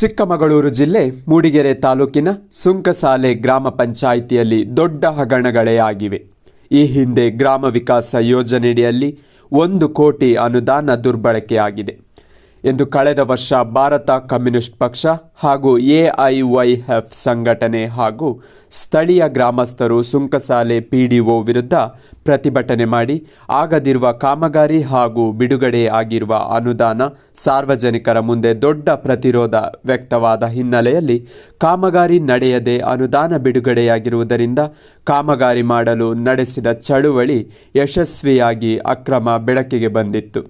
ಚಿಕ್ಕಮಗಳೂರು ಜಿಲ್ಲೆ ಮೂಡಿಗೆರೆ ತಾಲೂಕಿನ ಸುಂಕಸಾಲೆ ಗ್ರಾಮ ಪಂಚಾಯಿತಿಯಲ್ಲಿ ದೊಡ್ಡ ಹಗರಣಗಳೇ ಆಗಿವೆ ಈ ಹಿಂದೆ ಗ್ರಾಮ ವಿಕಾಸ ಯೋಜನೆಯಡಿಯಲ್ಲಿ ಒಂದು ಕೋಟಿ ಅನುದಾನ ದುರ್ಬಳಕೆಯಾಗಿದೆ. ಎಂದು ಕಳೆದ ವರ್ಷ ಭಾರತ ಕಮ್ಯುನಿಸ್ಟ್ ಪಕ್ಷ ಹಾಗೂ ಎಐವೈಎಫ್ ಸಂಘಟನೆ ಹಾಗೂ ಸ್ಥಳೀಯ ಗ್ರಾಮಸ್ಥರು ಸುಂಕಸಾಲೆ ಪಿಡಿಒ ವಿರುದ್ಧ ಪ್ರತಿಭಟನೆ ಮಾಡಿ ಆಗದಿರುವ ಕಾಮಗಾರಿ ಹಾಗೂ ಬಿಡುಗಡೆ ಆಗಿರುವ ಅನುದಾನ ಸಾರ್ವಜನಿಕರ ಮುಂದೆ ದೊಡ್ಡ ಪ್ರತಿರೋಧ ವ್ಯಕ್ತವಾದ ಹಿನ್ನೆಲೆಯಲ್ಲಿ ಕಾಮಗಾರಿ ನಡೆಯದೆ ಅನುದಾನ ಬಿಡುಗಡೆಯಾಗಿರುವುದರಿಂದ ಕಾಮಗಾರಿ ಮಾಡಲು ನಡೆಸಿದ ಚಳುವಳಿ ಯಶಸ್ವಿಯಾಗಿ ಅಕ್ರಮ ಬೆಳಕಿಗೆ ಬಂದಿತ್ತು.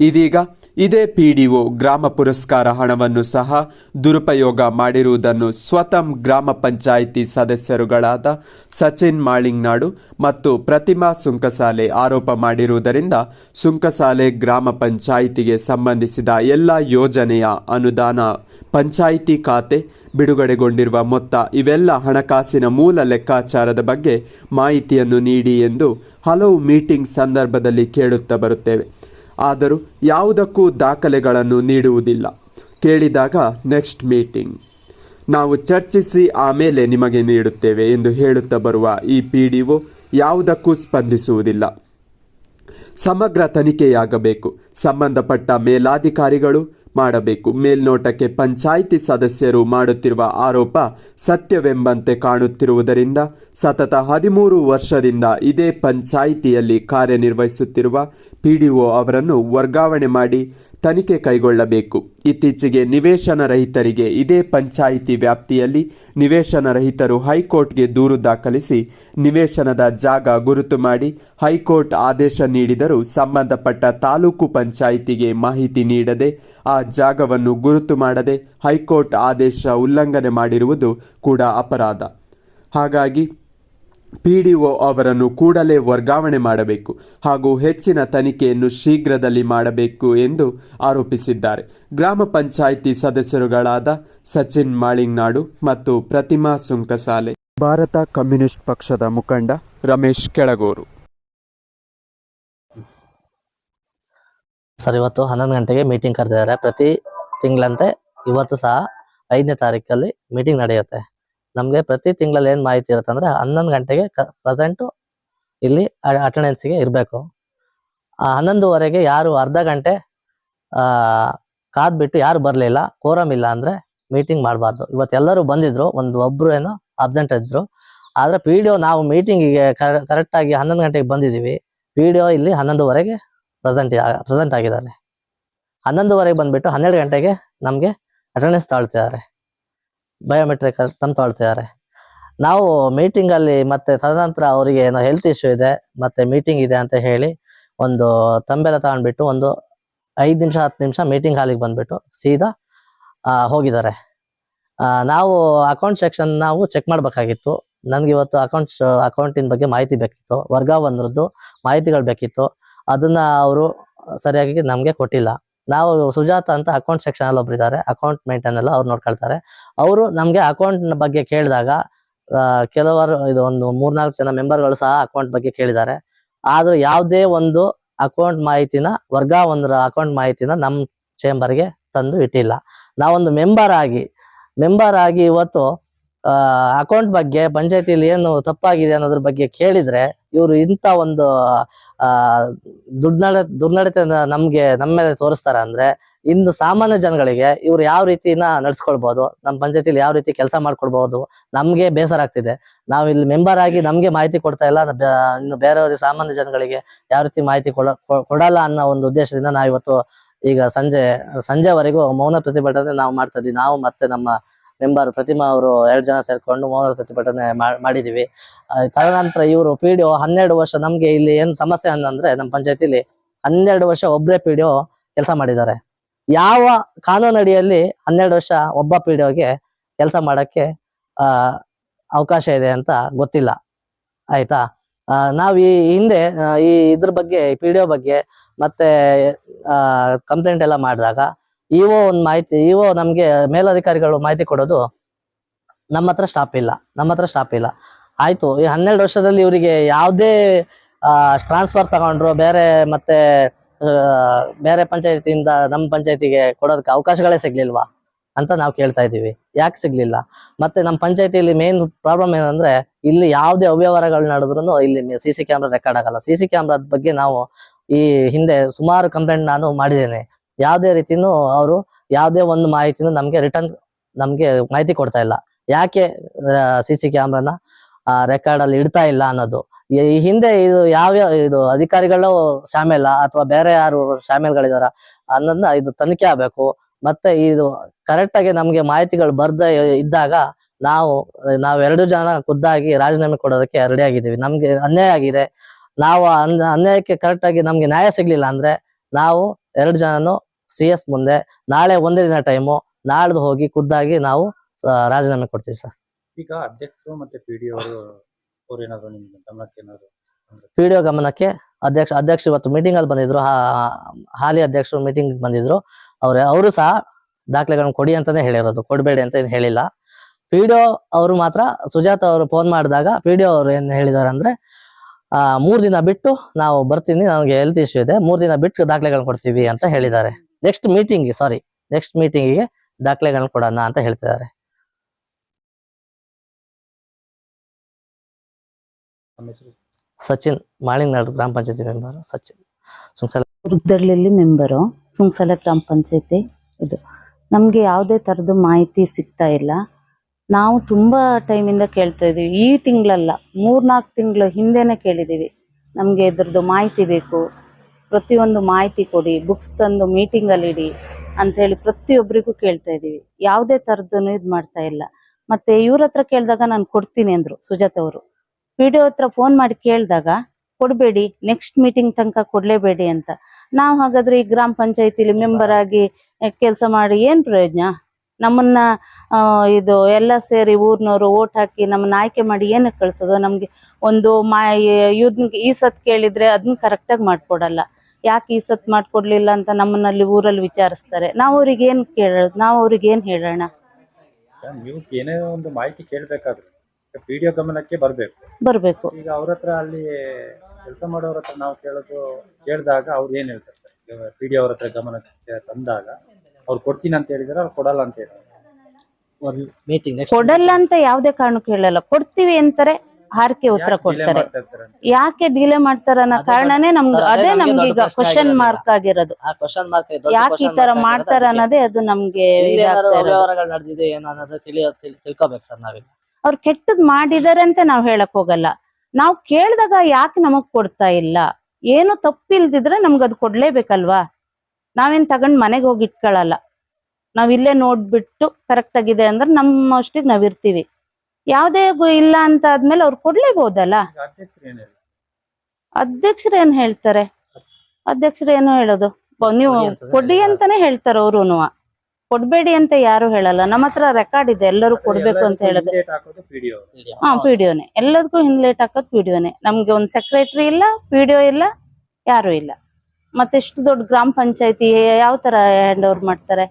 ಇದೀಗ ಇದೇ ಪಿಡಿಒ ಗ್ರಾಮ ಪುರಸ್ಕಾರ ಹಣವನ್ನು ಸಹ ದುರುಪಯೋಗ ಮಾಡಿರುವುದನ್ನು ಸ್ವತಃ ಗ್ರಾಮ ಪಂಚಾಯಿತಿ ಸದಸ್ಯರುಗಳಾದ ಸಚಿನ್ ಮಾಳಿಂಗ್ನಾಡು ಮತ್ತು ಪ್ರತಿಮಾ ಸುಂಕಸಾಲೆ ಆರೋಪ ಮಾಡಿರುವುದರಿಂದ ಸುಂಕಸಾಲೆ ಗ್ರಾಮ ಪಂಚಾಯಿತಿಗೆ ಸಂಬಂಧಿಸಿದ ಎಲ್ಲ ಯೋಜನೆಯ ಅನುದಾನ, ಪಂಚಾಯಿತಿ ಖಾತೆ ಬಿಡುಗಡೆಗೊಂಡಿರುವ ಮೊತ್ತ ಇವೆಲ್ಲ ಹಣಕಾಸಿನ ಮೂಲ ಲೆಕ್ಕಾಚಾರದ ಬಗ್ಗೆ ಮಾಹಿತಿಯನ್ನು ನೀಡಿ ಎಂದು ಹಲವು ಮೀಟಿಂಗ್ ಸಂದರ್ಭದಲ್ಲಿ ಕೇಳುತ್ತಾ ಬರುತ್ತೇವೆ. ಆದರೂ ಯಾವುದಕ್ಕೂ ದಾಖಲೆಗಳನ್ನು ನೀಡುವುದಿಲ್ಲ. ಕೇಳಿದಾಗ ನೆಕ್ಸ್ಟ್ ಮೀಟಿಂಗ್. ನಾವು ಚರ್ಚಿಸಿ ಆಮೇಲೆ ನಿಮಗೆ ನೀಡುತ್ತೇವೆ ಎಂದು ಹೇಳುತ್ತಾ ಬರುವ ಈ ಪಿ ಡಿ ಒ ಯಾವುದಕ್ಕೂ ಸ್ಪಂದಿಸುವುದಿಲ್ಲ. ಸಮಗ್ರ ತನಿಖೆಯಾಗಬೇಕು. ಸಂಬಂಧಪಟ್ಟ ಮೇಲಾಧಿಕಾರಿಗಳು ಮಾಡಬೇಕು. ಮೇಲ್ನೋಟಕ್ಕೆ ಪಂಚಾಯಿತಿ ಸದಸ್ಯರು ಮಾಡುತ್ತಿರುವ ಆರೋಪ ಸತ್ಯವೆಂಬಂತೆ ಕಾಣುತ್ತಿರುವುದರಿಂದ ಸತತ ಹದಿಮೂರು ವರ್ಷದಿಂದ ಇದೇ ಪಂಚಾಯಿತಿಯಲ್ಲಿ ಕಾರ್ಯನಿರ್ವಹಿಸುತ್ತಿರುವ ಪಿಡಿಒ ಅವರನ್ನು ವರ್ಗಾವಣೆ ಮಾಡಿ ತನಿಖೆ ಕೈಗೊಳ್ಳಬೇಕು. ಇತ್ತೀಚೆಗೆ ನಿವೇಶನ ರಹಿತರಿಗೆ ಇದೇ ಪಂಚಾಯಿತಿ ವ್ಯಾಪ್ತಿಯಲ್ಲಿ ನಿವೇಶನ ರಹಿತರು ಹೈಕೋರ್ಟ್ಗೆ ದೂರು ದಾಖಲಿಸಿ ನಿವೇಶನದ ಜಾಗ ಗುರುತು ಮಾಡಿ ಹೈಕೋರ್ಟ್ ಆದೇಶ ನೀಡಿದರೂ ಸಂಬಂಧಪಟ್ಟ ತಾಲೂಕು ಪಂಚಾಯಿತಿಗೆ ಮಾಹಿತಿ ನೀಡದೆ ಆ ಜಾಗವನ್ನು ಗುರುತು ಮಾಡದೆ ಹೈಕೋರ್ಟ್ ಆದೇಶ ಉಲ್ಲಂಘನೆ ಮಾಡಿರುವುದು ಕೂಡ ಅಪರಾಧ. ಹಾಗಾಗಿ ಪಿಡಿಒ ಅವರನ್ನು ಕೂಡಲೇ ವರ್ಗಾವಣೆ ಮಾಡಬೇಕು ಹಾಗೂ ಹೆಚ್ಚಿನ ತನಿಖೆಯನ್ನು ಶೀಘ್ರದಲ್ಲಿ ಮಾಡಬೇಕು ಎಂದು ಆರೋಪಿಸಿದ್ದಾರೆ. ಗ್ರಾಮ ಪಂಚಾಯಿತಿ ಸದಸ್ಯರುಗಳಾದ ಸಚಿನ್ ಮಾಳಿಂಗ್ನಾಡು ಮತ್ತು ಪ್ರತಿಮಾ ಸುಂಕಸಾಲೆ. ಭಾರತ ಕಮ್ಯುನಿಸ್ಟ್ ಪಕ್ಷದ ಮುಖಂಡ ರಮೇಶ್ ಕೆಳಗೂರು. ಸರ್ ಇವತ್ತು ಹನ್ನೊಂದು ಗಂಟೆಗೆ ಮೀಟಿಂಗ್ ಕರೆದಿದ್ದಾರೆ. ಪ್ರತಿ ತಿಂಗಳಂತೆ ಇವತ್ತು ಸಹ ಐದನೇ ತಾರೀಕಲ್ಲಿ ಮೀಟಿಂಗ್ ನಡೆಯುತ್ತೆ. ನಮಗೆ ಪ್ರತಿ ತಿಂಗಳಲ್ಲಿ ಏನು ಮಾಹಿತಿ ಇರುತ್ತೆ ಅಂದ್ರೆ ಹನ್ನೊಂದು ಗಂಟೆಗೆ ಪ್ರೆಸೆಂಟ್ ಇಲ್ಲಿ ಅಟೆಂಡೆನ್ಸಿಗೆ ಇರಬೇಕು. ಹನ್ನೊಂದುವರೆಗೆ ಯಾರು ಅರ್ಧ ಗಂಟೆ ಕಾದ್ಬಿಟ್ಟು ಯಾರು ಬರಲಿಲ್ಲ ಕೋರಮ್ ಇಲ್ಲ ಅಂದ್ರೆ ಮೀಟಿಂಗ್ ಮಾಡಬಾರ್ದು. ಇವತ್ತು ಎಲ್ಲರೂ ಬಂದಿದ್ರು, ಒಂದು ಒಬ್ಬರು ಏನೋ ಅಬ್ಸೆಂಟ್ ಇದ್ರು. ಆದ್ರೆ ಪಿ ಡಿ ನಾವು ಮೀಟಿಂಗಿಗೆ ಕರೆಕ್ಟ್ ಆಗಿ ಹನ್ನೊಂದು ಗಂಟೆಗೆ ಬಂದಿದ್ದೀವಿ ಪಿ ಡಿ ಇಲ್ಲಿ ಹನ್ನೊಂದುವರೆಗೆ ಪ್ರೆಸೆಂಟ್ ಪ್ರೆಸೆಂಟ್ ಆಗಿದ್ದಾರೆ. ಹನ್ನೊಂದುವರೆಗೆ ಬಂದ್ಬಿಟ್ಟು ಹನ್ನೆರಡು ಗಂಟೆಗೆ ನಮಗೆ ಅಟೆಂಡೆನ್ಸ್ ತಾಳ್ತಿದ್ದಾರೆ. ಬಯೋಮೆಟ್ರಿಕ್ ತಂದು ತೊಳ್ತಿದ್ದಾರೆ. ನಾವು ಮೀಟಿಂಗ್ ಅಲ್ಲಿ ಮತ್ತೆ ತದನಂತರ ಅವರಿಗೆ ಏನೋ ಹೆಲ್ತ್ ಇಶ್ಯೂ ಇದೆ, ಮತ್ತೆ ಮೀಟಿಂಗ್ ಇದೆ ಅಂತ ಹೇಳಿ ಒಂದು ತಂಬೆಲ್ಲ ತಗೊಂಡ್ಬಿಟ್ಟು ಒಂದು ಐದು ನಿಮಿಷ, ಹತ್ತು ನಿಮಿಷ ಮೀಟಿಂಗ್ ಹಾಲಿಗೆ ಬಂದ್ಬಿಟ್ಟು ಸೀದಾ ಹೋಗಿದ್ದಾರೆ. ನಾವು ಅಕೌಂಟ್ ಸೆಕ್ಷನ್ ನಾವು ಚೆಕ್ ಮಾಡಬೇಕಾಗಿತ್ತು. ನನಗೆ ಇವತ್ತು ಅಕೌಂಟ್ಸ್ ಅಕೌಂಟಿನ ಬಗ್ಗೆ ಮಾಹಿತಿ ಬೇಕಿತ್ತು. ವರ್ಗಾವಂದ್ರದ್ದು ಮಾಹಿತಿಗಳು ಬೇಕಿತ್ತು. ಅದನ್ನ ಅವರು ಸರಿಯಾಗಿ ನಮಗೆ ಕೊಟ್ಟಿಲ್ಲ. ನಾವು ಸುಜಾತ ಅಂತ ಅಕೌಂಟ್ ಸೆಕ್ಷನ್ ಅಲ್ಲಿ ಒಬ್ರು ಇದ್ದಾರೆ ಅಕೌಂಟ್ ಮೇಂಟೈನ್ ಎಲ್ಲ ಅವ್ರು ನೋಡ್ಕೊಳ್ತಾರೆ. ಅವರು ನಮ್ಗೆ ಅಕೌಂಟ್ ಬಗ್ಗೆ ಕೇಳಿದಾಗ ಕೆಲವರು ಇದು ಒಂದು ಮೂರ್ನಾಲ್ಕು ಜನ ಮೆಂಬರ್ಗಳು ಸಹ ಅಕೌಂಟ್ ಬಗ್ಗೆ ಕೇಳಿದ್ದಾರೆ. ಆದ್ರೆ ಯಾವುದೇ ಒಂದು ಅಕೌಂಟ್ ಮಾಹಿತಿನ ವರ್ಗಾವಣೆ ಅಕೌಂಟ್ ಮಾಹಿತಿನ ನಮ್ಮ ಚೇಂಬರ್ಗೆ ತಂದು ಇಟ್ಟಿಲ್ಲ. ನಾವೊಂದು ಮೆಂಬರ್ ಆಗಿ ಮೆಂಬರ್ ಆಗಿ ಇವತ್ತು ಅಕೌಂಟ್ ಬಗ್ಗೆ, ಪಂಚಾಯತಿಯಲ್ಲಿ ಏನು ತಪ್ಪಾಗಿದೆ ಅನ್ನೋದ್ರ ಬಗ್ಗೆ ಕೇಳಿದ್ರೆ, ಇವರು ಇಂಥ ಒಂದು, ಆ, ದುರ್ನಡ ದುರ್ನಡತೆ ನಮ್ಗೆ, ನಮ್ಮ ಮೇಲೆ ತೋರಿಸ್ತಾರ ಅಂದ್ರೆ, ಇಂದು ಸಾಮಾನ್ಯ ಜನಗಳಿಗೆ ಇವ್ರು ಯಾವ ರೀತಿನ ನಡ್ಸ್ಕೊಳ್ಬಹುದು ನಮ್ಮ ಪಂಚಾಯತಿಲಿ ಯಾವ ರೀತಿ ಕೆಲಸ ಮಾಡ್ಕೊಡ್ಬಹುದು ನಮ್ಗೆ ಬೇಸರ ಆಗ್ತಿದೆ. ನಾವು ಇಲ್ಲಿ ಮೆಂಬರ್ ಆಗಿ ನಮ್ಗೆ ಮಾಹಿತಿ ಕೊಡ್ತಾ ಇಲ್ಲ ಇನ್ನು ಬೇರೆಯವ್ರಿಗೆ ಸಾಮಾನ್ಯ ಜನಗಳಿಗೆ ಯಾವ ರೀತಿ ಮಾಹಿತಿ ಕೊಡ ಕೊಡಲ್ಲ ಅನ್ನೋ ಒಂದು ಉದ್ದೇಶದಿಂದ ನಾವು ಇವತ್ತು ಈಗ ಸಂಜೆ, ಸಂಜೆವರೆಗೂ ಮೌನ ಪ್ರತಿಭಟನೆ ನಾವು ಮಾಡ್ತಾ ಇದ್ವಿ. ನಾವು ಮತ್ತೆ ನಮ್ಮ ಮೆಂಬರ್ ಪ್ರತಿಮಾ ಅವರು ಎರಡು ಜನ ಸೇರ್ಕೊಂಡು ಮೌನ ಪ್ರತಿಭಟನೆ ಮಾಡಿದೀವಿ. ತದನಂತರ ಇವರು ಪಿ ಡಿ ಹನ್ನೆರಡು ವರ್ಷ ನಮ್ಗೆ ಇಲ್ಲಿ ಏನ್ ಸಮಸ್ಯೆ ಅಂತಂದ್ರೆ ನಮ್ಮ ಪಂಚಾಯತಿಲಿ ಹನ್ನೆರಡು ವರ್ಷ ಒಬ್ಬರೇ ಪಿ ಡಿ ಕೆಲಸ ಮಾಡಿದ್ದಾರೆ. ಯಾವ ಕಾನೂನು ಅಡಿಯಲ್ಲಿ ಹನ್ನೆರಡು ವರ್ಷ ಒಬ್ಬ ಪಿ ಡಿ ಕೆಲಸ ಮಾಡಕ್ಕೆ ಅವಕಾಶ ಇದೆ ಅಂತ ಗೊತ್ತಿಲ್ಲ. ಆಯ್ತಾ? ನಾವು ಈ ಹಿಂದೆ ಈ ಇದ್ರ ಬಗ್ಗೆ ಪಿ ಡಿ ಬಗ್ಗೆ ಮತ್ತೆ ಕಂಪ್ಲೇಂಟ್ ಎಲ್ಲ ಮಾಡಿದಾಗ ಇಒ ಒಂದು ಮಾಹಿತಿ, ಇಒ ನಮ್ಗೆ ಮೇಲಧಿಕಾರಿಗಳು ಮಾಹಿತಿ ಕೊಡೋದು ನಮ್ಮ ಹತ್ರ ಸ್ಟಾಪ್ ಇಲ್ಲ, ನಮ್ಮ ಹತ್ರ ಸ್ಟಾಪ್ ಇಲ್ಲ. ಆಯ್ತು, ಈ ಹನ್ನೆರಡು ವರ್ಷದಲ್ಲಿ ಇವರಿಗೆ ಯಾವುದೇ ಟ್ರಾನ್ಸ್ಫರ್ ತಗೊಂಡ್ರು, ಬೇರೆ ಮತ್ತೆ ಬೇರೆ ಪಂಚಾಯತಿಯಿಂದ ನಮ್ಮ ಪಂಚಾಯತಿಗೆ ಕೊಡೋದಕ್ಕೆ ಅವಕಾಶಗಳೇ ಸಿಗ್ಲಿಲ್ವಾ ಅಂತ ನಾವು ಕೇಳ್ತಾ ಇದೀವಿ ಯಾಕೆ ಸಿಗ್ಲಿಲ್ಲ? ಮತ್ತೆ ನಮ್ಮ ಪಂಚಾಯತಿಯಲ್ಲಿ ಮೇನ್ ಪ್ರಾಬ್ಲಮ್ ಏನಂದ್ರೆ, ಇಲ್ಲಿ ಯಾವುದೇ ಅವ್ಯವಹಾರಗಳು ನಡೆದ್ರು ಇಲ್ಲಿ ಸಿ ಸಿ ಕ್ಯಾಮ್ರಾ ರೆಕಾರ್ಡ್ ಆಗಲ್ಲ. ಸಿ ಸಿ ಕ್ಯಾಮ್ರಾದ ಬಗ್ಗೆ ನಾವು ಈ ಹಿಂದೆ ಸುಮಾರು ಕಂಪ್ಲೇಂಟ್ ನಾನು ಮಾಡಿದ್ದೇನೆ. ಯಾವುದೇ ರೀತಿನೂ ಅವರು ಯಾವುದೇ ಒಂದು ಮಾಹಿತಿನೂ ನಮಗೆ ರಿಟರ್ನ್ ನಮಗೆ ಮಾಹಿತಿ ಕೊಡ್ತಾ ಇಲ್ಲ. ಯಾಕೆ ಸಿ ಸಿ ಕ್ಯಾಮ್ರಾನ ರೆಕಾರ್ಡ್ ಅಲ್ಲಿ ಇಡ್ತಾ ಇಲ್ಲ ಅನ್ನೋದು. ಈ ಹಿಂದೆ ಇದು ಯಾವ, ಇದು ಅಧಿಕಾರಿಗಳು ಶಾಮೇಲ ಅಥವಾ ಬೇರೆ ಯಾರು ಶಾಮೇಲ್ಗಳಿದಾರ ಅನ್ನೋದನ್ನ ಇದು ತನಿಖೆ ಆಗ್ಬೇಕು. ಮತ್ತೆ ಇದು ಕರೆಕ್ಟ್ ಆಗಿ ನಮ್ಗೆ ಮಾಹಿತಿಗಳು ಬರ್ದೇ ಇದ್ದಾಗ ನಾವು, ನಾವೆರಡು ಜನ ಖುದ್ದಾಗಿ ರಾಜೀನಾಮೆ ಕೊಡೋದಕ್ಕೆ ರೆಡಿ ಆಗಿದ್ದೀವಿ. ನಮ್ಗೆ ಅನ್ಯಾಯ ಆಗಿದೆ. ನಾವು ಅನ್- ಅನ್ಯಾಯಕ್ಕೆ ಕರೆಕ್ಟ್ ಆಗಿ ನಮ್ಗೆ ನ್ಯಾಯ ಸಿಗ್ಲಿಲ್ಲ ಅಂದ್ರೆ ನಾವು ಎರಡು ಜನನು ಸಿ ಎಸ್ ಮುಂದೆ ನಾಳೆ ಒಂದೇ ದಿನ ಟೈಮು ನಾಳ್ದು ಹೋಗಿ ಖುದ್ದಾಗಿ ನಾವು ರಾಜೀನಾಮೆ ಕೊಡ್ತೀವಿ ಸರ್. ಈಗ ಅಧ್ಯಕ್ಷರು ಮತ್ತೆ ಪಿ ಡಿ ಅವರು ಅವ್ರು ಏನಾದ್ರು ನಿಮ್ಗೆ ಗಮನಕ್ಕೆ ಏನಾದ್ರು ಅಂದ್ರೆ ಪಿಡಿಒ ಗಮನಕ್ಕೆ ಅಧ್ಯಕ್ಷ ಅಧ್ಯಕ್ಷ ಇವತ್ತು ಮೀಟಿಂಗ್ ಅಲ್ಲಿ ಬಂದಿದ್ರು ಹಾಲಿ ಅಧ್ಯಕ್ಷರು ಮೀಟಿಂಗ್ ಬಂದಿದ್ರು. ಅವ್ರ ಅವರು ಸಹ ದಾಖಲೆಗಳನ್ನ ಕೊಡಿ ಅಂತಾನೆ ಹೇಳಿರೋದು ಕೊಡಬೇಡಿ ಅಂತ ಏನು ಹೇಳಿಲ್ಲ. ಪಿಡಿಒ ಅವರು ಮಾತ್ರ ಸುಜಾತ ಅವರು ಫೋನ್ ಮಾಡಿದಾಗ ಪಿಡಿಒ ಅವರು ಏನು ಹೇಳಿದಾರೆ ಅಂದ್ರೆ ಆ ಮೂರ್ ದಿನ ಬಿಟ್ಟು ನಾವು ಬರ್ತೀನಿ ನನಗೆ ಹೆಲ್ತ್ ಇಶ್ಯೂ ಇದೆ ಮೂರು ದಿನ ಬಿಟ್ಟು ದಾಖಲೆಗಳನ್ನ ಕೊಡ್ತೀವಿ ಅಂತ ಹೇಳಿದ್ದಾರೆ. ನೆಕ್ಸ್ಟ್ ಮೀಟಿಂಗ್ ಸಾರಿ ನೆಕ್ಸ್ಟ್ ಮೀಟಿಂಗಿಗೆ ದಾಖಲೆಗಳನ್ನ ಕೊಡೋಣ ಅಂತ ಹೇಳ್ತಿದ್ದಾರೆ. ಸಚಿನ್ ಮಾಳಿಂಗ್ನಾಡು ಗ್ರಾಮ ಪಂಚಾಯತಿ ಮೆಂಬರ್ ಸಚಿನ್. ಸುಮ್ಸಲ ದುರ್ಗದಳ್ಳಿ ಮೆಂಬರು ಸುಂಗ್ಸಲ ಗ್ರಾಮ ಪಂಚಾಯತಿ ಇದು. ನಮಗೆ ಯಾವುದೇ ಥರದ ಮಾಹಿತಿ ಸಿಗ್ತಾ ಇಲ್ಲ. ನಾವು ತುಂಬ ಟೈಮಿಂದ ಕೇಳ್ತಾ ಇದ್ದೀವಿ. ಈ ತಿಂಗಳಲ್ಲ ಮೂರ್ನಾಲ್ಕು ತಿಂಗಳು ಹಿಂದೆನೇ ಕೇಳಿದ್ದೀವಿ. ನಮಗೆ ಇದ್ರದ್ದು ಮಾಹಿತಿ ಬೇಕು. ಪ್ರತಿಯೊಂದು ಮಾಹಿತಿ ಕೊಡಿ ಬುಕ್ಸ್ ತಂದು ಮೀಟಿಂಗಲ್ಲಿ ಇಡಿ ಅಂತ ಹೇಳಿ ಪ್ರತಿಯೊಬ್ಬರಿಗೂ ಕೇಳ್ತಾ ಇದ್ದೀವಿ. ಯಾವುದೇ ಥರದ್ದು ಇದು ಮಾಡ್ತಾ ಇಲ್ಲ. ಮತ್ತೆ ಇವ್ರ ಹತ್ರ ಕೇಳಿದಾಗ ನಾನು ಕೊಡ್ತೀನಿ ಅಂದ್ರು ಸುಜಾತ ಅವರು. ಪಿ ಡಿ ಹತ್ರ ಫೋನ್ ಮಾಡಿ ಕೇಳಿದಾಗ ಕೊಡಬೇಡಿ ನೆಕ್ಸ್ಟ್ ಮೀಟಿಂಗ್ ತನಕ ಕೊಡಲೇಬೇಡಿ ಅಂತ. ನಾವು ಹಾಗಾದ್ರೆ ಈ ಗ್ರಾಮ ಪಂಚಾಯತಿಲಿ ಮೆಂಬರ್ ಆಗಿ ಕೆಲಸ ಮಾಡಿ ಏನ್ ಪ್ರಯೋಜನ? ನಮ್ಮನ್ನ ಇದು ಎಲ್ಲ ಸೇರಿ ಊರ್ನವರು ಓಟ್ ಹಾಕಿ ನಮ್ಮನ್ನ ಆಯ್ಕೆ ಮಾಡಿ ಏನಕ್ಕೆ ಕಳ್ಸೋದು? ನಮ್ಗೆ ಒಂದು ಮಾ, ಈ ಸತ್ ಕೇಳಿದ್ರೆ ಅದನ್ನ ಕರೆಕ್ಟಾಗಿ ಮಾಡ್ಕೊಡಲ್ಲ. ಯಾಕೆ ಈ ಸತ್ ಮಾಡ್ಕೊಡ್ಲಿಲ್ಲ ಅಂತ ನಮ್ಮನ್ನಲ್ಲಿ ಊರಲ್ಲಿ ವಿಚಾರಿಸ್ತಾರೆ. ನಾವು ಅವ್ರಿಗೆ ಏನ್ ಕೇಳೋದು ನಾವು ಅವ್ರಿಗೆ ಏನ್ ಹೇಳೋಣ? ನೀವು ಏನೇ ಒಂದು ಮಾಹಿತಿ ಕೇಳ್ಬೇಕಾದ್ರೆ ವಿಡಿಯೋ ಗಮನಕ್ಕೆ ಬರ್ಬೇಕು. ಬರ್ಬೇಕು. ಈಗ ಅವ್ರ ಹತ್ರ ಅಲ್ಲಿ ಕೆಲಸ ಮಾಡೋರ ಹತ್ರ ನಾವು ಕೇಳೋದು ಕೇಳಿದಾಗ ಅವ್ರು ಏನ್ ಹೇಳ್ತಾರೆ ಪಿ ಡಿ ಅವ್ರ ಹತ್ರ ಗಮನಕ್ಕೆ ತಂದಾಗ ಅವ್ರು ಕೊಡ್ತೀನಿ ಅಂತ ಹೇಳಿದಾರೆ ಅವ್ರು ಕೊಡಲ್ಲ ಅಂತ ಹೇಳಿದ್ರು. ಒಂದು ಮೀಟಿಂಗ್ ಕೊಡಲ್ಲ ಅಂತ ಯಾವ್ದೇ ಕಾರಣಕ್ಕೂ ಹೇಳಲ್ಲ. ಕೊಡ್ತೀವಿ ಅಂತಾರೆ ಹಾರಿಕೆ ಉತ್ತರ ಕೊಡ್ತಾರೆ? ಯಾಕೆ ಡಿಲೆ ಮಾಡ್ತಾರ ಅನ್ನೋ ಕಾರಣನೇ ನಮ್ದು ಅದೇ ನಮ್ಗೆ ಈಗ ಕ್ವಶನ್ ಆಗಿರೋದು. ಮಾರ್ಕ್ ಆಗಿರೋದು ಯಾಕೆ ಈ ತರ ಮಾಡ್ತಾರ ಅನ್ನೋದೇ ಅದು ನಮ್ಗೆ ನಡೆದಿದೆ ತಿಳ್ಕೊಬೇಕು ಸರ್ ನಾವೀಗ ಅವ್ರು ಕೆಟ್ಟದ್ ಮಾಡಿದಾರೆ ಅಂತ ನಾವ್ ಹೇಳಕ್ ಹೋಗಲ್ಲ. ನಾವ್ ಕೇಳ್ದಾಗ ಯಾಕೆ ನಮಗ್ ಕೊಡ್ತಾ ಇಲ್ಲ? ಏನು ತಪ್ಪಿಲ್ದಿದ್ರೆ ನಮ್ಗ್ ಅದ್ ಕೊಡ್ಲೇಬೇಕಲ್ವಾ? ನಾವೇನ್ ತಗೊಂಡ್ ಮನೆಗೆ ಹೋಗಿ ಇಟ್ಕೊಳಲ್ಲ. ನಾವ್ ಇಲ್ಲೇ ನೋಡ್ಬಿಟ್ಟು ಕರೆಕ್ಟ್ ಆಗಿದೆ ಅಂದ್ರೆ ನಮ್ಮಷ್ಟಿಗೆ ನಾವ್ ಇರ್ತೀವಿ. ಯಾವ್ದೇ ಇಲ್ಲ ಅಂತ ಆದ್ಮೇಲೆ ಅವ್ರು ಕೊಡ್ಲೇಬಹುದಲ್ಲ ಅಧ್ಯಕ್ಷರ ಅಧ್ಯಕ್ಷರು ಏನ್ ಹೇಳಿದ್ರು ಹೇಳ್ತಾರೆ? ಅಧ್ಯಕ್ಷರು ಏನು ಹೇಳೋದು? ನೀವು ಕೊಡಿ. ಅಂತಾನೆ ಹೇಳ್ತಾರೆ ಅವ್ರುನು. ಕೊಡ್ಬೇಡಿ ಅಂತ ಯಾರು ಹೇಳಲ್ಲ. ನಮ್ಮ ಹತ್ರ ರೆಕಾರ್ಡ್ ಇದೆ. ಎಲ್ಲರೂ ಕೊಡ್ಬೇಕು ಅಂತ ಹೇಳೋದು. Date ಪಿ ಡಿ ಅವರು ಹಾ ಪಿಡಿಒನೆ ಎಲ್ಲದಕ್ಕೂ ಹಿಂದ್ಲೇಟ್ ಹಾಕೋದು ಪಿಡಿಒನೆ ನಮ್ಗೆ ಒಂದ್ ಸೆಕ್ರೆಟರಿ ಇಲ್ಲ ಪಿಡಿಒ ಇಲ್ಲ ಯಾರು ಇಲ್ಲ. ಮತ್ತೆ ಇಷ್ಟು ದೊಡ್ಡ ಗ್ರಾಮ ಪಂಚಾಯತಿ ಯಾವ ತರ ಹ್ಯಾಂಡ್ ಓವರ್ ಮಾಡ್ತಾರೆ?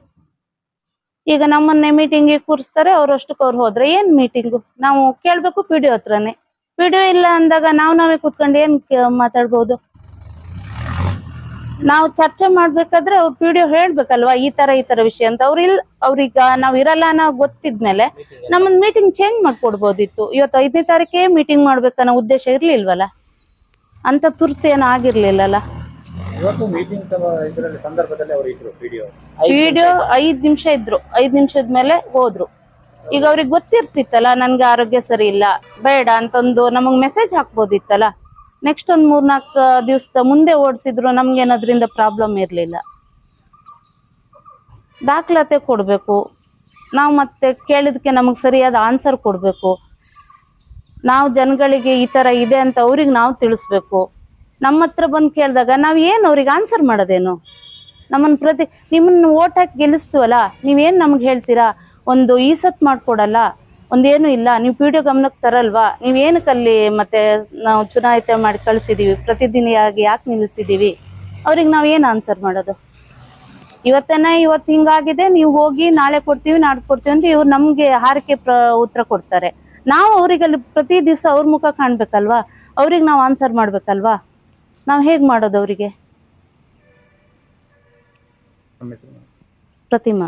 ಈಗ ನಮ್ಮನ್ನೇ ಮೀಟಿಂಗ್ ಕೂರಿಸ್ತಾರೆ ಅವ್ರಷ್ಟಕ್ಕೆ ಅವ್ರು ಹೋದ್ರೆ ಏನ್ ಮೀಟಿಂಗು ನಾವು ಕೇಳ್ಬೇಕು ಪಿ ಡಿ ಹತ್ರನೇ. ಪಿ ಡಿ ಇಲ್ಲ ಅಂದಾಗ ನಾವ್ ನಾವೇ ಕೂತ್ಕೊಂಡು ಏನ್ ಮಾತಾಡ್ಬೋದು? ನಾವು ಚರ್ಚೆ ಮಾಡ್ಬೇಕಾದ್ರೆ ಅವ್ರು ಪಿ ಡಿ ಹೇಳ್ಬೇಕಲ್ವಾ? ಈ ತರ ಈ ತರ ವಿಷಯ ಅಂತ. ಅವ್ರು ಇಲ್ ಅವ್ರೀಗ ನಾವ್ ಇರಲ್ಲ ಅನ್ನೋ ಗೊತ್ತಿದ್ಮೇಲೆ ನಮ್ಮನ್ ಮೀಟಿಂಗ್ ಚೇಂಜ್ ಮಾಡ್ಕೊಡ್ಬೋದಿತ್ತು. ಇವತ್ತು ಐದನೇ ತಾರೀಕೇ ಮೀಟಿಂಗ್ ಮಾಡ್ಬೇಕನ್ನೋ ಉದ್ದೇಶ ಇರ್ಲಿಲ್ವಲ್ಲ? ಅಂತ ತುರ್ತು ಏನು ಆಗಿರ್ಲಿಲ್ಲಲ್ಲ? ಇವತ್ತು ಮೀಟಿಂಗ್ ಇದರಲ್ಲಿ ಸಂದರ್ಭದಲ್ಲಿ ಅವ್ರು ಇದ್ರು ಪಿ ವಿಡಿಯೋ ಐದ್ ನಿಮಿಷ ಇದ್ರು. ಐದ್ ನಿಮಿಷದ ಮೇಲೆ ಹೋದ್ರು. ಈಗ ಅವ್ರಿಗೆ ಗೊತ್ತಿರ್ತಿತ್ತಲ್ಲ ನನ್ಗೆ ಆರೋಗ್ಯ ಸರಿ ಇಲ್ಲ ಬೇಡ ಅಂತಂದು ನಮಗ್ ಮೆಸೇಜ್ ಹಾಕ್ಬೋದಿತ್ತಲ್ಲ. ನೆಕ್ಸ್ಟ್ ಒಂದ್ ಮೂರ್ನಾಲ್ಕು ದಿವಸದ ಮುಂದೆ ಓಡಿಸಿದ್ರು ನಮ್ಗೆ ಏನಾದ್ರಿಂದ ಪ್ರಾಬ್ಲಮ್ ಇರ್ಲಿಲ್ಲ. ದಾಖಲಾತಿ ಕೊಡ್ಬೇಕು. ನಾವು ಮತ್ತೆ ಕೇಳಿದಕ್ಕೆ ನಮಗ್ ಸರಿಯಾದ ಆನ್ಸರ್ ಕೊಡ್ಬೇಕು. ನಾವು ಜನಗಳಿಗೆ ಈ ತರ ಇದೆ ಅಂತ ಅವ್ರಿಗೆ ನಾವು ತಿಳಿಸ್ಬೇಕು. ನಮ್ಮ ಹತ್ರ ಬಂದು ಕೇಳಿದಾಗ ನಾವು ಏನು ಅವ್ರಿಗೆ ಆನ್ಸರ್ ಮಾಡೋದೇನು? ನಮ್ಮನ್ನು ಪ್ರತಿ, ನಿಮ್ಮನ್ನ ಓಟ್ ಹಾಕಿ ಗೆಲ್ಲಿಸ್ತೀವಲ್ಲ, ನೀವೇನು ನಮ್ಗೆ ಹೇಳ್ತೀರಾ? ಒಂದು ಈ ಸತ್ ಮಾಡ್ಕೊಡಲ್ಲ, ಒಂದೇನು ಇಲ್ಲ, ನೀವು ಪಿ ಡಿ ಗಮನಕ್ಕೆ ತರಲ್ವಾ ನೀವೇನಕ್ಕೆ ಅಲ್ಲಿ ಮತ್ತೆ ನಾವು ಚುನಾಯಿತ ಮಾಡಿ ಕಳಿಸಿದ್ದೀವಿ ಪ್ರತಿದಿನಿಯಾಗಿ ಯಾಕೆ ನಿಲ್ಲಿಸಿದ್ದೀವಿ ಅವ್ರಿಗೆ ನಾವು ಏನು ಆನ್ಸರ್ ಮಾಡೋದು? ಇವತ್ತೇನೆ, ಇವತ್ತು ಹಿಂಗಾಗಿದೆ, ನೀವು ಹೋಗಿ ನಾಳೆ ಕೊಡ್ತೀವಿ, ನಾಡ್ದು ಕೊಡ್ತೀವಿ ಅಂತ ಇವ್ರು ನಮಗೆ ಹಾರಿಕೆ ಪ್ರ, ಉತ್ತರ ಕೊಡ್ತಾರೆ. ನಾವು ಅವ್ರಿಗೆ ಅಲ್ಲಿ ಪ್ರತಿ ದಿವಸ ಅವ್ರ ಮುಖ ಕಾಣಬೇಕಲ್ವಾ? ಅವ್ರಿಗೆ ನಾವು ಆನ್ಸರ್ ಮಾಡ್ಬೇಕಲ್ವಾ? ನಾವು ಹೇಗೆ ಮಾಡೋದು ಅವರಿಗೆ? ಪ್ರತಿಮಾ.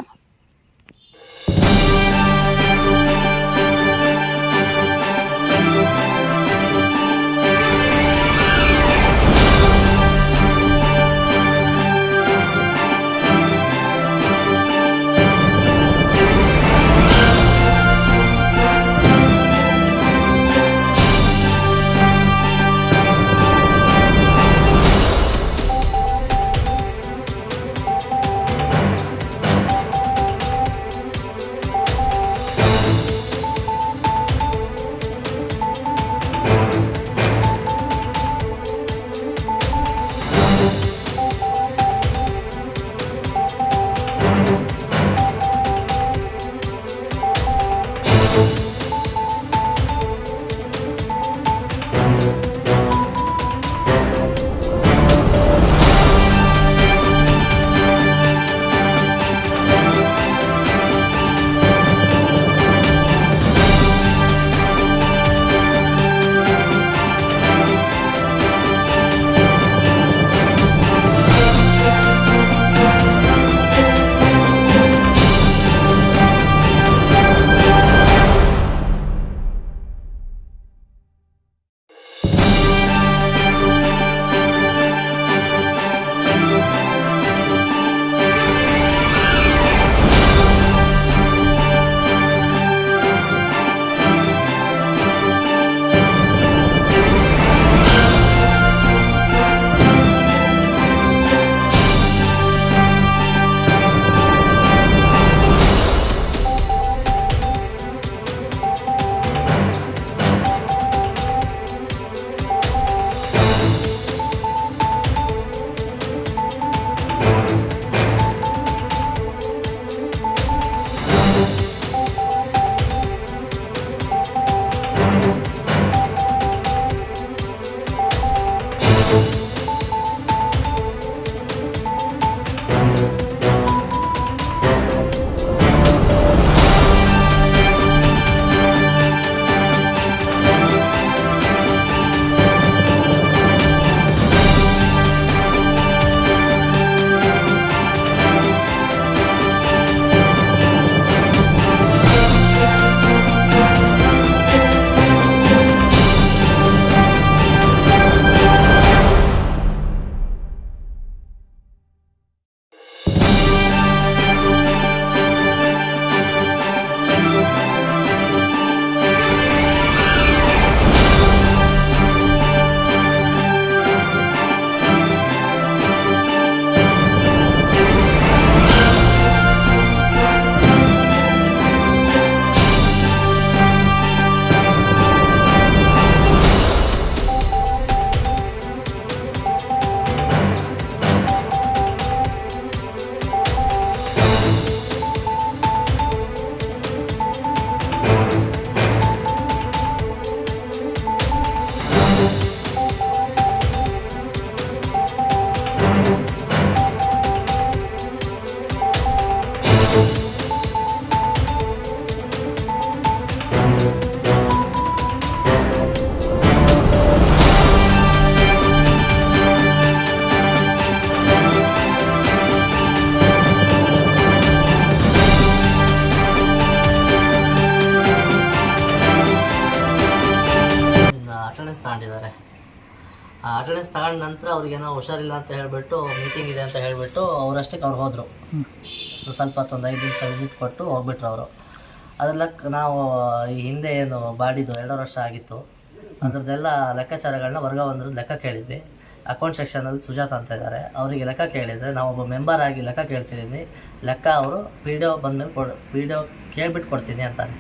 ತಗೊಂಡ ನಂತರ ಅವ್ರಿಗೇನೋ ಹುಷಾರಿಲ್ಲ ಅಂತ ಹೇಳಿಬಿಟ್ಟು ಮೀಟಿಂಗ್ ಇದೆ ಅಂತ ಹೇಳಿಬಿಟ್ಟು ಅವರಷ್ಟಕ್ಕೆ ಅವ್ರು ಹೋದರು. ಸ್ವಲ್ಪ ಹೊತ್ತು ಐದು ನಿಮಿಷ ವಿಸಿಟ್ ಕೊಟ್ಟು ಹೋಗ್ಬಿಟ್ರು ಅವರು. ಅದೆಲ್ಲ ನಾವು ಈ ಹಿಂದೆ ಏನು ಬಾಡಿದ್ದು ಎರಡು ವರ್ಷ ಆಗಿತ್ತು. ಅದರದ್ದೆಲ್ಲ ಲೆಕ್ಕಾಚಾರಗಳನ್ನ ವರ್ಗಾವಂದ್ರದ್ದು ಲೆಕ್ಕ ಕೇಳಿದ್ವಿ. ಅಕೌಂಟ್ ಸೆಕ್ಷನಲ್ಲಿ ಸುಜಾತ ಅಂತ ಇದ್ದಾರೆ ಅವರಿಗೆ ಲೆಕ್ಕ ಕೇಳಿದರೆ ನಾವೊಬ್ಬ ಮೆಂಬರ್ ಆಗಿ ಲೆಕ್ಕ ಕೇಳ್ತಿದ್ದೀನಿ ಲೆಕ್ಕ ಅವರು ಪಿ ಡಿ ಒ ಬಂದಮೇಲೆ ಕೊಡು ಪಿ ಡಿ ಒ ಕೇಳ್ಬಿಟ್ಟು ಕೊಡ್ತೀನಿ ಅಂತಾರೆ.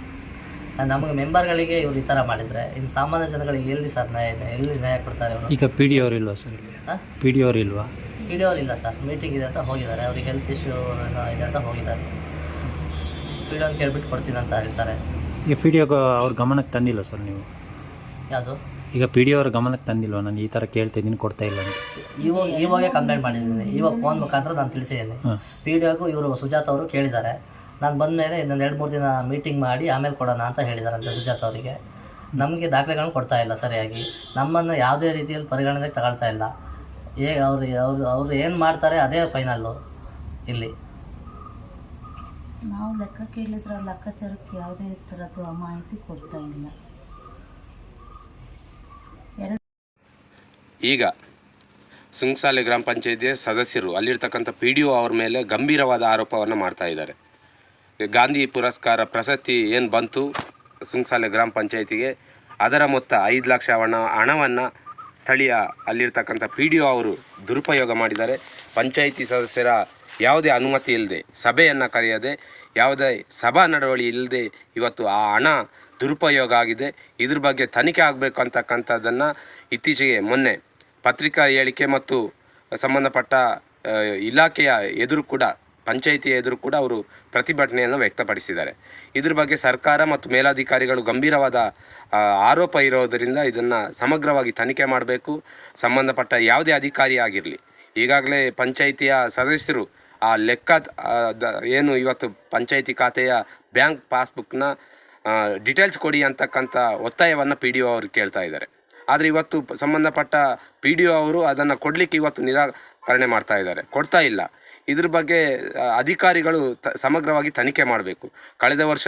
ನಮಗೆ ಮೆಂಬರ್ಗಳಿಗೆ ಇವ್ರು ಈ ಥರ ಮಾಡಿದರೆ ಇನ್ನು ಸಾಮಾನ್ಯ ಜನಗಳಿಗೆ ಎಲ್ಲಿ ಸರ್ ನ್ಯಾಯ ಇದೆ? ಎಲ್ಲಿ ನ್ಯಾಯ ಕೊಡ್ತಾರೆ ಇವರು? ಈಗ ಪಿ ಡಿ ಅವರು ಇಲ್ವಾ ಸರ್ ಇಲ್ಲಿ? ಹಾಂ ಪಿ ಡಿ ಅವರು ಇಲ್ವಾ? ಪಿ ಡಿ ಇಲ್ಲ ಸರ್. ಮೀಟಿಂಗ್ ಇದೆ ಅಂತ ಹೋಗಿದ್ದಾರೆ. ಅವ್ರಿಗೆ ಹೆಲ್ತ್ ಇಶ್ಯೂ ಏನೋ ಇದೆ ಅಂತ ಹೋಗಿದ್ದಾರೆ. ಪಿ ಡಿ ಕೇಳ್ಬಿಟ್ಟು ಕೊಡ್ತೀನಿ ಅಂತ ಹೇಳ್ತಾರೆ. ಈಗ ಪಿ ಡಿ ಅವ್ರ ಗಮನಕ್ಕೆ ತಂದಿಲ್ಲ ಸರ್ ನೀವು? ಯಾವುದು? ಈಗ ಪಿ ಡಿ ಅವ್ರ ಗಮನಕ್ಕೆ ತಂದಿಲ್ವಾ? ನಾನು ಈ ಥರ ಕೇಳ್ತಾ ಇದ್ದೀನಿ ಕೊಡ್ತಾ ಇಲ್ಲ ಅಂತ. ಇವಾಗ ಇವಾಗೆ ಕಂಪ್ಲೇಂಟ್ ಮಾಡಿದ್ದೀನಿ. ಇವಾಗ ಫೋನ್ ಮುಖಾಂತರ ನಾನು ತಿಳಿಸಿದ್ದೀನಿ. ಪಿ ಡಿ ಇವರು ಸುಜಾತ ಅವರು ಕೇಳಿದ್ದಾರೆ. ನಾನು ಬಂದ ಮೇಲೆ ಇನ್ನೊಂದು ಎರಡು ಮೂರು ದಿನ ಮೀಟಿಂಗ್ ಮಾಡಿ ಆಮೇಲೆ ಕೊಡೋಣ ಅಂತ ಹೇಳಿದಾರಂತೆ ಸುಜಾತ ಅವರಿಗೆ. ನಮಗೆ ದಾಖಲೆಗಳನ್ನು ಕೊಡ್ತಾ ಇಲ್ಲ ಸರಿಯಾಗಿ. ನಮ್ಮನ್ನು ಯಾವುದೇ ರೀತಿಯಲ್ಲಿ ಪರಿಗಣನೆಗೆ ತಗೊಳ್ತಾ ಇಲ್ಲ. ಹೇಗೆ ಅವರು ಅವ್ರು ಅವ್ರು ಏನು ಮಾಡ್ತಾರೆ ಅದೇ ಫೈನಲ್ಲು ಇಲ್ಲಿ. ನಾವು ಲೆಕ್ಕ ಕೇಳಿದ್ರೆ ಲೆಕ್ಕಾಚಾರಕ್ಕೆ ಯಾವುದೇ ಥರದ್ದು ಮಾಹಿತಿ ಕೊಡ್ತಾ ಇಲ್ಲ. ಈಗ ಸುಂಗ್ಸಾಲೆ ಗ್ರಾಮ ಪಂಚಾಯಿತಿಯ ಸದಸ್ಯರು ಅಲ್ಲಿರ್ತಕ್ಕಂಥ ಪಿ ಡಿ ಒ ಅವ್ರ ಮೇಲೆ ಗಂಭೀರವಾದ ಆರೋಪವನ್ನು ಮಾಡ್ತಾ ಇದ್ದಾರೆ. ಗಾಂಧಿ ಪುರಸ್ಕಾರ ಪ್ರಶಸ್ತಿ ಏನು ಬಂತು ಸುಂಗ್ಸಾಲೆ ಗ್ರಾಮ ಪಂಚಾಯತಿಗೆ? ಅದರ ಮೊತ್ತ ಐದು ಲಕ್ಷ ಹಣ, ಹಣವನ್ನು ಸ್ಥಳೀಯ ಅಲ್ಲಿರ್ತಕ್ಕಂಥ ಪಿ ಡಿ ಒ ಅವರು ದುರುಪಯೋಗ ಮಾಡಿದ್ದಾರೆ. ಪಂಚಾಯಿತಿ ಸದಸ್ಯರ ಯಾವುದೇ ಅನುಮತಿ ಇಲ್ಲದೆ ಸಭೆಯನ್ನು ಕರೆಯದೆ, ಯಾವುದೇ ಸಭಾ ನಡವಳಿ ಇಲ್ಲದೆ ಇವತ್ತು ಆ ಹಣ ದುರುಪಯೋಗ ಆಗಿದೆ. ಇದ್ರ ಬಗ್ಗೆ ತನಿಖೆ ಆಗಬೇಕು ಅಂತಕ್ಕಂಥದ್ದನ್ನು ಇತ್ತೀಚೆಗೆ ಮೊನ್ನೆ ಪತ್ರಿಕಾ ಹೇಳಿಕೆ ಮತ್ತು ಸಂಬಂಧಪಟ್ಟ ಇಲಾಖೆಯ ಎದುರು ಕೂಡ ಪಂಚಾಯಿತಿಯ ಎದುರು ಕೂಡ ಅವರು ಪ್ರತಿಭಟನೆಯನ್ನು ವ್ಯಕ್ತಪಡಿಸಿದ್ದಾರೆ. ಇದ್ರ ಬಗ್ಗೆ ಸರ್ಕಾರ ಮತ್ತು ಮೇಲಾಧಿಕಾರಿಗಳು ಗಂಭೀರವಾದ ಆರೋಪ ಇರೋದರಿಂದ ಇದನ್ನು ಸಮಗ್ರವಾಗಿ ತನಿಖೆ ಮಾಡಬೇಕು. ಸಂಬಂಧಪಟ್ಟ ಯಾವುದೇ ಅಧಿಕಾರಿ ಆಗಿರಲಿ. ಈಗಾಗಲೇ ಪಂಚಾಯಿತಿಯ ಸದಸ್ಯರು ಆ ಲೆಕ್ಕ ಏನು ಇವತ್ತು ಪಂಚಾಯಿತಿ ಖಾತೆಯ ಬ್ಯಾಂಕ್ ಪಾಸ್ಬುಕ್ನ ಡಿಟೇಲ್ಸ್ ಕೊಡಿ ಅಂತಕ್ಕಂಥ ಒತ್ತಾಯವನ್ನು ಪಿ ಡಿ ಒ ಅವರು ಕೇಳ್ತಾ ಇದ್ದಾರೆ. ಆದರೆ ಇವತ್ತು ಸಂಬಂಧಪಟ್ಟ ಪಿ ಡಿ ಒ ಅವರು ಅದನ್ನು ಕೊಡಲಿಕ್ಕೆ ಇವತ್ತು ನಿರಾಕರಣೆ ಮಾಡ್ತಾ ಇದ್ದಾರೆ. ಕೊಡ್ತಾ ಇಲ್ಲ. ಇದ್ರ ಬಗ್ಗೆ ಅಧಿಕಾರಿಗಳು ತ, ಸಮಗ್ರವಾಗಿ ತನಿಖೆ ಮಾಡಬೇಕು. ಕಳೆದ ವರ್ಷ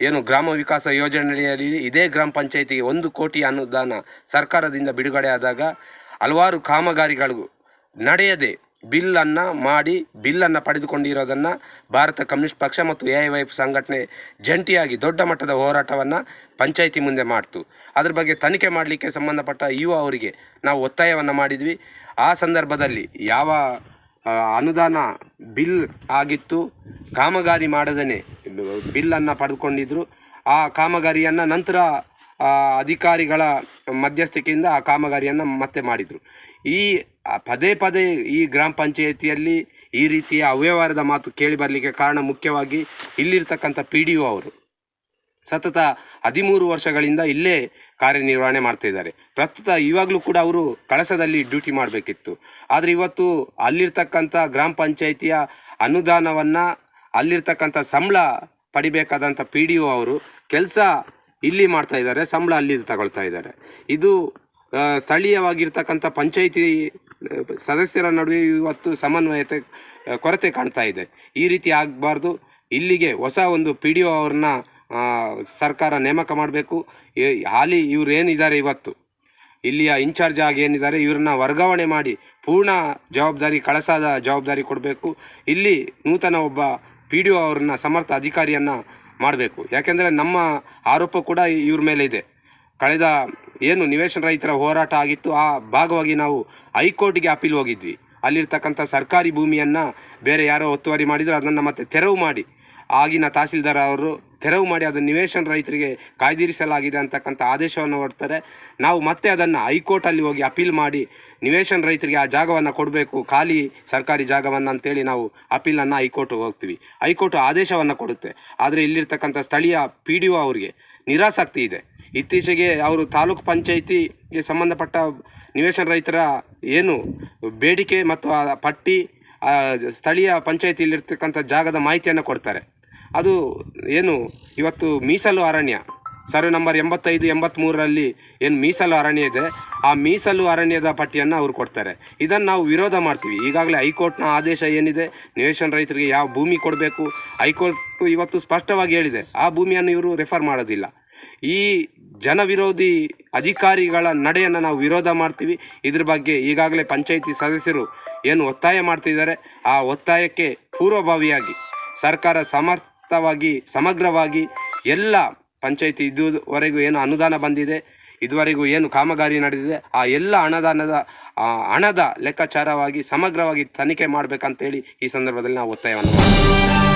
ಏನು ಗ್ರಾಮ ವಿಕಾಸ ಯೋಜನೆಯಲ್ಲಿ ಇದೇ ಗ್ರಾಮ ಪಂಚಾಯಿತಿಗೆ ಒಂದು ಕೋಟಿ ಅನುದಾನ ಸರ್ಕಾರದಿಂದ ಬಿಡುಗಡೆ ಆದಾಗ ಹಲವಾರು ಕಾಮಗಾರಿಗಳು ನಡೆಯದೆ ಬಿಲ್ಲನ್ನು ಮಾಡಿ, ಬಿಲ್ಲನ್ನು ಪಡೆದುಕೊಂಡಿರೋದನ್ನು ಭಾರತ ಕಮ್ಯುನಿಸ್ಟ್ ಪಕ್ಷ ಮತ್ತು ಎ ಐ ವೈ ಎಫ್ ಸಂಘಟನೆ ಜಂಟಿಯಾಗಿ ದೊಡ್ಡ ಮಟ್ಟದ ಹೋರಾಟವನ್ನು ಪಂಚಾಯಿತಿ ಮುಂದೆ ಮಾಡ್ತು. ಅದ್ರ ಬಗ್ಗೆ ತನಿಖೆ ಮಾಡಲಿಕ್ಕೆ ಸಂಬಂಧಪಟ್ಟ ಯುವ ಅವರಿಗೆ ನಾವು ಒತ್ತಾಯವನ್ನು ಮಾಡಿದ್ವಿ. ಆ ಸಂದರ್ಭದಲ್ಲಿ ಯಾವ ಅನುದಾನ ಬಿಲ್ ಆಗಿತ್ತು, ಕಾಮಗಾರಿ ಮಾಡದೇ ಬಿಲ್ಲನ್ನು ಪಡೆದುಕೊಂಡಿದ್ದರು ಆ ಕಾಮಗಾರಿಯನ್ನು ನಂತರ ಅಧಿಕಾರಿಗಳ ಮಧ್ಯಸ್ಥಿಕೆಯಿಂದ ಆ ಕಾಮಗಾರಿಯನ್ನು ಮತ್ತೆ ಮಾಡಿದರು. ಈ ಪದೇ ಪದೇ ಈ ಗ್ರಾಮ ಪಂಚಾಯಿತಿಯಲ್ಲಿ ಈ ರೀತಿಯ ಅವ್ಯವಹಾರದ ಮಾತು ಕೇಳಿ ಬರಲಿಕ್ಕೆ ಕಾರಣ ಮುಖ್ಯವಾಗಿ ಇಲ್ಲಿರ್ತಕ್ಕಂಥ ಪಿ ಡಿ ಒ ಅವರು. ಸತತ ಹದಿಮೂರು ವರ್ಷಗಳಿಂದ ಇಲ್ಲೇ ಕಾರ್ಯನಿರ್ವಹಣೆ ಮಾಡ್ತಾ ಇದ್ದಾರೆ. ಪ್ರಸ್ತುತ ಇವಾಗಲೂ ಕೂಡ ಅವರು ಕಳಸದಲ್ಲಿ ಡ್ಯೂಟಿ ಮಾಡಬೇಕಿತ್ತು. ಆದರೆ ಇವತ್ತು ಅಲ್ಲಿರ್ತಕ್ಕಂಥ ಗ್ರಾಮ ಪಂಚಾಯಿತಿಯ ಅನುದಾನವನ್ನು, ಅಲ್ಲಿರ್ತಕ್ಕಂಥ ಸಂಬಳ ಪಡಿಬೇಕಾದಂಥ ಪಿ ಡಿ ಒ ಅವರು ಕೆಲಸ ಇಲ್ಲಿ ಮಾಡ್ತಾ ಇದ್ದಾರೆ, ಸಂಬಳ ಅಲ್ಲಿ ತಗೊಳ್ತಾ ಇದ್ದಾರೆ. ಇದು ಸ್ಥಳೀಯವಾಗಿರ್ತಕ್ಕಂಥ ಪಂಚಾಯಿತಿ ಸದಸ್ಯರ ನಡುವೆ ಇವತ್ತು ಸಮನ್ವಯತೆ, ಕೊರತೆ ಕಾಣ್ತಾ ಇದೆ. ಈ ರೀತಿ ಆಗಬಾರ್ದು. ಇಲ್ಲಿಗೆ ಹೊಸ ಒಂದು ಪಿ ಡಿ ಒ ಅವ್ರನ್ನ ಸರ್ಕಾರ ನೇಮಕ ಮಾಡಬೇಕು. ಹಾಲಿ ಇವ್ರು ಏನಿದ್ದಾರೆ ಇವತ್ತು? ಇಲ್ಲಿಯ ಇನ್ಚಾರ್ಜ್ ಆಗಿ ಏನಿದ್ದಾರೆ? ಇವ್ರನ್ನ ವರ್ಗಾವಣೆ ಮಾಡಿ ಪೂರ್ಣ ಜವಾಬ್ದಾರಿ, ಕಳಸಾದ ಜವಾಬ್ದಾರಿ ಕೊಡಬೇಕು. ಇಲ್ಲಿ ನೂತನ ಒಬ್ಬ ಪಿ ಡಿ ಒ ಅವ್ರನ್ನ, ಸಮರ್ಥ ಅಧಿಕಾರಿಯನ್ನು ಮಾಡಬೇಕು. ಯಾಕೆಂದರೆ ನಮ್ಮ ಆರೋಪ ಕೂಡ ಇವ್ರ ಮೇಲೆ ಇದೆ. ಕಳೆದ ಏನು ನಿವೇಶನ ರೈತರ ಹೋರಾಟ ಆಗಿತ್ತು, ಆ ಭಾಗವಾಗಿ ನಾವು ಹೈಕೋರ್ಟ್ಗೆ ಅಪೀಲ್ ಹೋಗಿದ್ವಿ. ಅಲ್ಲಿರ್ತಕ್ಕಂಥ ಸರ್ಕಾರಿ ಭೂಮಿಯನ್ನು ಬೇರೆ ಯಾರೋ ಒತ್ತುವರಿ ಮಾಡಿದ್ರು, ಅದನ್ನು ಮತ್ತೆ ತೆರವು ಮಾಡಿ. ಆಗಿನ ತಹಸೀಲ್ದಾರ್ ಅವರು ತೆರವು ಮಾಡಿ ಅದನ್ನು ನಿವೇಶನ ರೈತರಿಗೆ ಕಾಯ್ದಿರಿಸಲಾಗಿದೆ ಅಂತಕ್ಕಂಥ ಆದೇಶವನ್ನು ಹೊರಡ್ತಾರೆ. ನಾವು ಮತ್ತೆ ಅದನ್ನು ಹೈಕೋರ್ಟಲ್ಲಿ ಹೋಗಿ ಅಪೀಲ್ ಮಾಡಿ ನಿವೇಶನ ರೈತರಿಗೆ ಆ ಜಾಗವನ್ನು ಕೊಡಬೇಕು, ಖಾಲಿ ಸರ್ಕಾರಿ ಜಾಗವನ್ನು ಅಂತೇಳಿ ನಾವು ಅಪೀಲನ್ನು ಹೈಕೋರ್ಟ್ಗೆ ಹೋಗ್ತೀವಿ. ಹೈಕೋರ್ಟ್ ಆದೇಶವನ್ನು ಕೊಡುತ್ತೆ. ಆದರೆ ಇಲ್ಲಿರ್ತಕ್ಕಂಥ ಸ್ಥಳೀಯ ಪಿ ಡಿ ಒ ಅವರಿಗೆ ನಿರಾಸಕ್ತಿ ಇದೆ. ಇತ್ತೀಚೆಗೆ ಅವರು ತಾಲೂಕು ಪಂಚಾಯಿತಿಗೆ ಸಂಬಂಧಪಟ್ಟ ನಿವೇಶನ ರೈತರ ಏನು ಬೇಡಿಕೆ ಮತ್ತು ಆ ಪಟ್ಟಿ ಸ್ಥಳೀಯ ಪಂಚಾಯಿತಿಯಲ್ಲಿರ್ತಕ್ಕಂಥ ಜಾಗದ ಮಾಹಿತಿಯನ್ನು ಕೊಡ್ತಾರೆ. ಅದು ಏನು, ಇವತ್ತು ಮೀಸಲು ಅರಣ್ಯ. ಸರ್ವೆ ನಂಬರ್ ಎಂಬತ್ತೈದು ಎಂಬತ್ತ್ಮೂರರಲ್ಲಿ ಏನು ಮೀಸಲು ಅರಣ್ಯ ಇದೆ, ಆ ಮೀಸಲು ಅರಣ್ಯದ ಪಟ್ಟಿಯನ್ನು ಅವರು ಕೊಡ್ತಾರೆ. ಇದನ್ನು ನಾವು ವಿರೋಧ ಮಾಡ್ತೀವಿ. ಈಗಾಗಲೇ ಹೈಕೋರ್ಟ್ನ ಆದೇಶ ಏನಿದೆ, ನಿವೇಶನ ರೈತರಿಗೆ ಯಾವ ಭೂಮಿ ಕೊಡಬೇಕು, ಹೈಕೋರ್ಟ್ ಇವತ್ತು ಸ್ಪಷ್ಟವಾಗಿ ಹೇಳಿದೆ, ಆ ಭೂಮಿಯನ್ನು ಇವರು ರೆಫರ್ ಮಾಡೋದಿಲ್ಲ. ಈ ಜನವಿರೋಧಿ ಅಧಿಕಾರಿಗಳ ನಡೆಯನ್ನು ನಾವು ವಿರೋಧ ಮಾಡ್ತೀವಿ. ಇದ್ರ ಬಗ್ಗೆ ಈಗಾಗಲೇ ಪಂಚಾಯಿತಿ ಸದಸ್ಯರು ಏನು ಒತ್ತಾಯ ಮಾಡ್ತಿದ್ದಾರೆ, ಆ ಒತ್ತಾಯಕ್ಕೆ ಪೂರ್ವಭಾವಿಯಾಗಿ ಸರ್ಕಾರ ಸಮರ್ಥವಾಗಿ ಸಮಗ್ರವಾಗಿ ಎಲ್ಲ ಪಂಚಾಯಿತಿ ಇದುವರೆಗೂ ಏನು ಅನುದಾನ ಬಂದಿದೆ, ಇದುವರೆಗೂ ಏನು ಕಾಮಗಾರಿ ನಡೆದಿದೆ, ಆ ಎಲ್ಲ ಅನುದಾನದ ಹಣದ ಲೆಕ್ಕಾಚಾರವಾಗಿ ಸಮಗ್ರವಾಗಿ ತನಿಖೆ ಮಾಡಬೇಕಂತೇಳಿ ಈ ಸಂದರ್ಭದಲ್ಲಿ ನಾವು ಒತ್ತಾಯವನ್ನು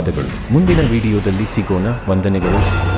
ಧನ್ಯವಾದಗಳು. ಮುಂದಿನ ವಿಡಿಯೋದಲ್ಲಿ ಸಿಗೋಣ. ವಂದನೆಗಳು.